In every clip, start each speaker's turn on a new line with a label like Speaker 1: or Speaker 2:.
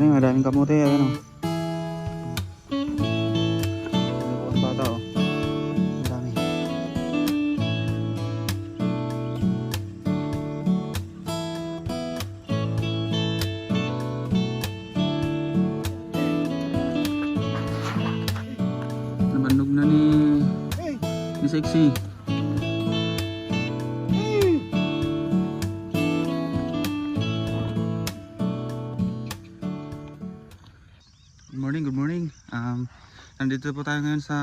Speaker 1: tanim, madaming kamote. Ayan o. Ang bata o. Ang dami. Nabandog na ni ni Sexy. Morning, good morning. Um, nandito po tayo ngayon sa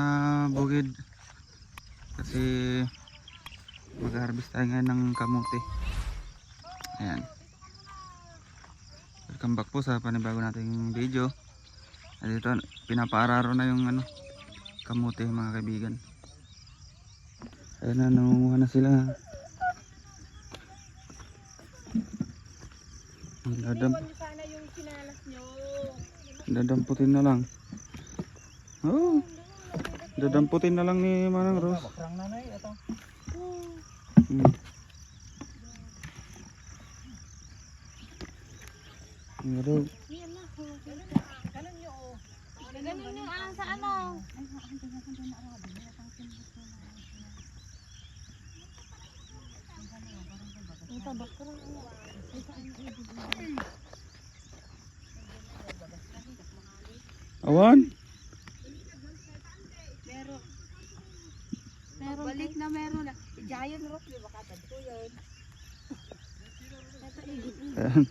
Speaker 1: bukid kasi mag-harvest tayo ngayon ng kamote. Ayan. Welcome back po sa panibago nating video. Nandito, pinapaararo na yung ano, kamote mga kaibigan. Ayan na, nangunguha na sila. Ang dadam,
Speaker 2: sana yung sinalas nyo.
Speaker 1: Dadamputin na lang. Oh, dadamputin na lang ni Manang Rose. Hmm.
Speaker 2: Na. Ganun nyo alang sa ano. Ito bakra.
Speaker 1: Awan?
Speaker 2: Meron. Meron. Balik na meron na. Giant rock, di ba katad ko yun? Na,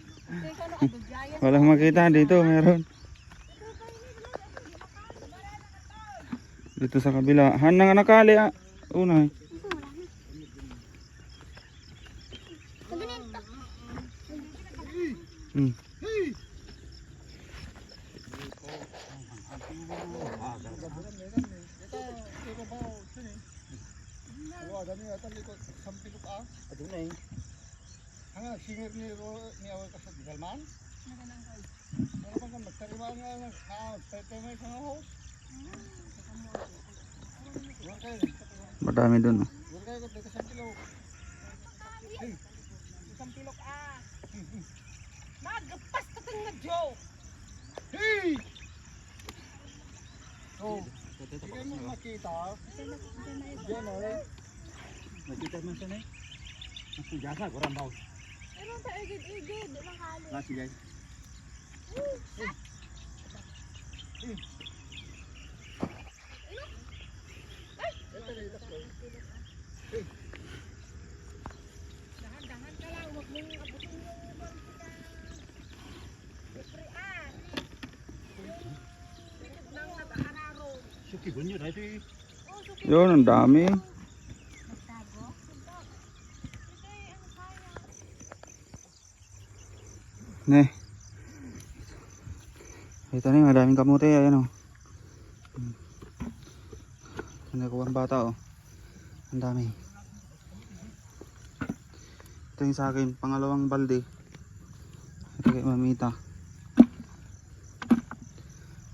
Speaker 2: ito giant.
Speaker 1: Walang makita dito, meron. Dito sa kabila. Han nga nakali ah. Una. Hmm.
Speaker 3: Wala, dami ata likod. Sampilok ah. Ado na eh. Hanga, singer ni Ro, ni Awal ka sa Digalman? Ano bang ka magtariwa nga nga, ah, isang host? Huwag kayo,
Speaker 1: Madami dun. oh.
Speaker 3: huwag kayo, dito sa. Hey,
Speaker 2: Isang pilok ah. Magpas ka nga Joe.
Speaker 3: hey! So, hindi mo makita. Yan eh. Nakita man siya na eh. Mas jasa, kurang baw.
Speaker 2: Pero sa igid-igid, ilang halo.
Speaker 3: Lasi guys.
Speaker 2: Dahan-dahan ka lang, huwag mong abutin yung Siyempre ah. Yung likod ng nag-aararo.
Speaker 3: Suki bunyo dahil ito
Speaker 2: Oh, suki.
Speaker 1: Yun, ang dami.
Speaker 2: Nagtago? Ito eh, ano kaya?
Speaker 1: Ne. Ito na madaming kamote. Ayan o. Ang nakuha ang bata o. Ang dami. Ito yung sa akin. Pangalawang balde. Ito kay mamita.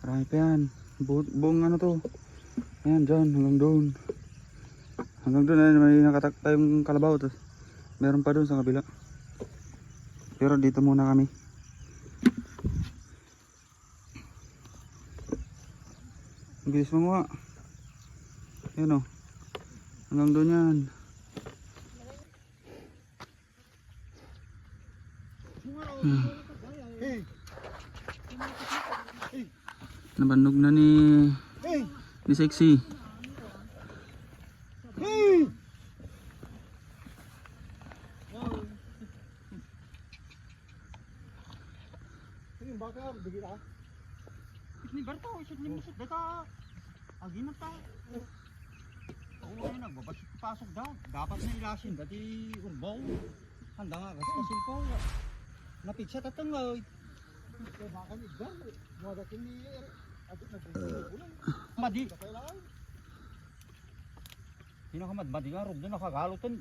Speaker 1: Marami pa yan. Bu buong ano to. Ayan dyan. Hanggang doon. Hanggang doon. Ayan, may nakatak tayong kalabaw. Tapos meron pa doon sa kabila. Pero dito muna kami. Ang bilis mo nga. Yan o. Hanggang doon yan. Hmm. Nabanog na ni ni Sexy.
Speaker 3: Hey! Ayun, baka bigit ah.
Speaker 4: Ni Berto, isip ni Misit, data agi na ta. Oo ngayon nagbabasik pasok daw. Dapat na ilasin dati urbaw. Handa nga kasi kasil po. Napit siya tatangoy.
Speaker 3: Kaya baka ni Gan, mga kini adit na gulo.
Speaker 4: Madi. Ka madmadi nga rog doon nakagalotan.